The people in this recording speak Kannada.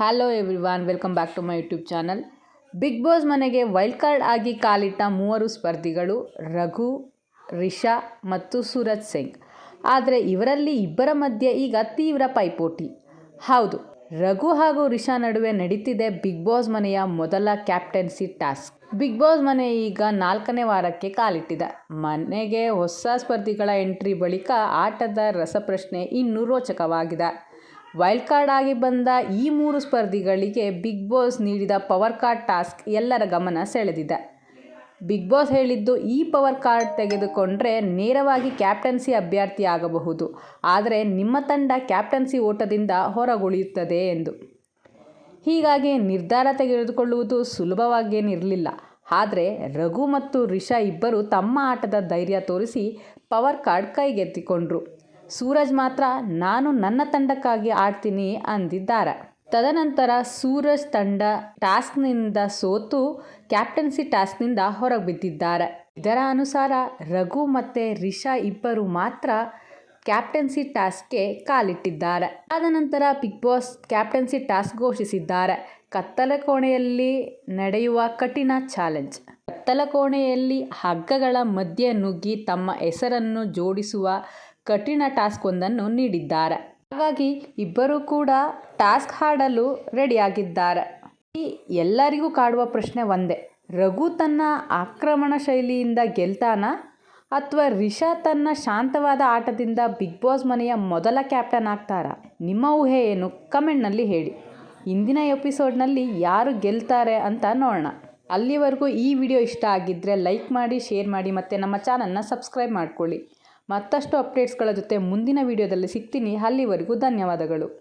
Hello everyone welcome back to my YouTube channel Big Boss ಮನೆಗೆ ವೈಲ್ಡ್ ಕಾರ್ಡ್ ಆಗಿ ಕಾಲಿಟ್ಟ ಮೂವರು ಸ್ಪರ್ಧಿಗಳು ರಘು, ರಿಷಾ ಮತ್ತು ಸೂರಜ್ ಸಿಂಗ್. ಆದರೆ ಇವರಲ್ಲಿ ಇಬ್ಬರ ಮಧ್ಯೆ ಈಗ ತೀವ್ರ ಪೈಪೋಟಿ. ಹೌದು, ರಘು ಹಾಗೂ ರಿಷಾ ನಡುವೆ ನಡೀತಿದೆ ಬಿಗ್ ಬಾಸ್ ಮನೆಯ ಮೊದಲ ಕ್ಯಾಪ್ಟನ್ಸಿ ಟಾಸ್ಕ್ ಬಿಗ್ ಬಾಸ್ ಮನೆ ಈಗ ನಾಲ್ಕನೇ ವಾರಕ್ಕೆ ಕಾಲಿಟ್ಟಿದೆ. ಮನೆಗೆ ಹೊಸ ಸ್ಪರ್ಧಿಗಳ ಎಂಟ್ರಿ ಬಳಿಕ ಆಟದ ರಸಪ್ರಶ್ನೆ ಇನ್ನೂ ರೋಚಕವಾಗಿದೆ. ವೈಲ್ಡ್ ಕಾರ್ಡ್ ಆಗಿ ಬಂದ ಈ ಮೂರು ಸ್ಪರ್ಧಿಗಳಿಗೆ ಬಿಗ್ ಬಾಸ್ ನೀಡಿದ ಪವರ್ ಕಾರ್ಡ್ ಟಾಸ್ಕ್ ಎಲ್ಲರ ಗಮನ ಸೆಳೆದಿದೆ. ಬಿಗ್ ಬಾಸ್ ಹೇಳಿದ್ದು ಈ ಪವರ್ ಕಾರ್ಡ್ ತೆಗೆದುಕೊಂಡ್ರೆ ನೇರವಾಗಿ ಕ್ಯಾಪ್ಟನ್ಸಿ ಅಭ್ಯರ್ಥಿ ಆಗಬಹುದು. ಆದರೆ ನಿಮ್ಮ ತಂಡ ಕ್ಯಾಪ್ಟನ್ಸಿ ಓಟದಿಂದ ಹೊರಗುಳಿಯುತ್ತದೆ ಎಂದು. ಹೀಗಾಗಿ ನಿರ್ಧಾರ ತೆಗೆದುಕೊಳ್ಳುವುದು ಸುಲಭವಾಗೇನಿರಲಿಲ್ಲ ಆದರೆ ರಘು ಮತ್ತು ರಿಷಾ ಇಬ್ಬರು ತಮ್ಮ ಆಟದ ಧೈರ್ಯ ತೋರಿಸಿ ಪವರ್ ಕಾರ್ಡ್ ಕೈಗೆತ್ತಿಕೊಂಡ್ರು. ಸೂರಜ್ ಮಾತ್ರ, ನಾನು ನನ್ನ ತಂಡಕ್ಕಾಗಿ ಆಡ್ತೀನಿ ಅಂದಿದ್ದಾರೆ. ತದನಂತರ ಸೂರಜ್ ತಂಡ ಟಾಸ್ಕ್ನಿಂದ ಸೋತು ಕ್ಯಾಪ್ಟನ್ಸಿ ಟಾಸ್ಕ್ನಿಂದ ಹೊರಗೆ ಬಿದ್ದಿದ್ದಾರೆ ಇದರ ಅನುಸಾರ ರಘು ಮತ್ತು ರಿಷಾ ಇಬ್ಬರು ಮಾತ್ರ ಕ್ಯಾಪ್ಟನ್ಸಿ ಟಾಸ್ಕ್ಗೆ ಕಾಲಿಟ್ಟಿದ್ದಾರೆ. ಆದ ನಂತರ ಬಿಗ್ ಬಾಸ್ ಕ್ಯಾಪ್ಟನ್ಸಿ ಟಾಸ್ಕ್ ಘೋಷಿಸಿದ್ದಾರೆ. ಕತ್ತಲ ಕೋಣೆಯಲ್ಲಿ ನಡೆಯುವ ಕಠಿಣ ಚಾಲೆಂಜ್. ಕತ್ತಲ ಕೋಣೆಯಲ್ಲಿ ಹಗ್ಗಗಳ ಮಧ್ಯೆ ನುಗ್ಗಿ ತಮ್ಮ ಹೆಸರನ್ನು ಜೋಡಿಸುವ ಕಠಿಣ ಟಾಸ್ಕ್ ಒಂದನ್ನು ನೀಡಿದ್ದಾರೆ. ಹಾಗಾಗಿ ಇಬ್ಬರೂ ಕೂಡ ಟಾಸ್ಕ್ ಹಾಡಲು ರೆಡಿಯಾಗಿದ್ದಾರೆ. ಈ ಎಲ್ಲರಿಗೂ ಕಾಡುವ ಪ್ರಶ್ನೆ ಒಂದೇ. ರಘು ತನ್ನ ಆಕ್ರಮಣ ಶೈಲಿಯಿಂದ ಗೆಲ್ತಾನ? ಅಥವಾ ರಿಷಾ ತನ್ನ ಶಾಂತವಾದ ಆಟದಿಂದ ಬಿಗ್ ಬಾಸ್ ಮನೆಯ ಮೊದಲ ಕ್ಯಾಪ್ಟನ್ ಆಗ್ತಾರಾ? ನಿಮ್ಮ ಊಹೆ ಏನು? ಕಮೆಂಟ್ನಲ್ಲಿ ಹೇಳಿ. ಇಂದಿನ ಎಪಿಸೋಡ್ನಲ್ಲಿ ಯಾರು ಗೆಲ್ತಾರೆ ಅಂತ ನೋಡೋಣ. ಅಲ್ಲಿವರೆಗೂ ಈ ವಿಡಿಯೋ ಇಷ್ಟ ಆಗಿದ್ದರೆ ಲೈಕ್ ಮಾಡಿ, ಶೇರ್ ಮಾಡಿ ಮತ್ತು ನಮ್ಮ ಚಾನಲ್ನ ಸಬ್ಸ್ಕ್ರೈಬ್ ಮಾಡ್ಕೊಳ್ಳಿ. ಮತ್ತಷ್ಟು ಅಪ್ಡೇಟ್ಸ್ಗಳ ಜೊತೆ ಮುಂದಿನ ವಿಡಿಯೋದಲ್ಲಿ ಸಿಗ್ತೀನಿ. ಅಲ್ಲಿವರೆಗೂ ಧನ್ಯವಾದಗಳು.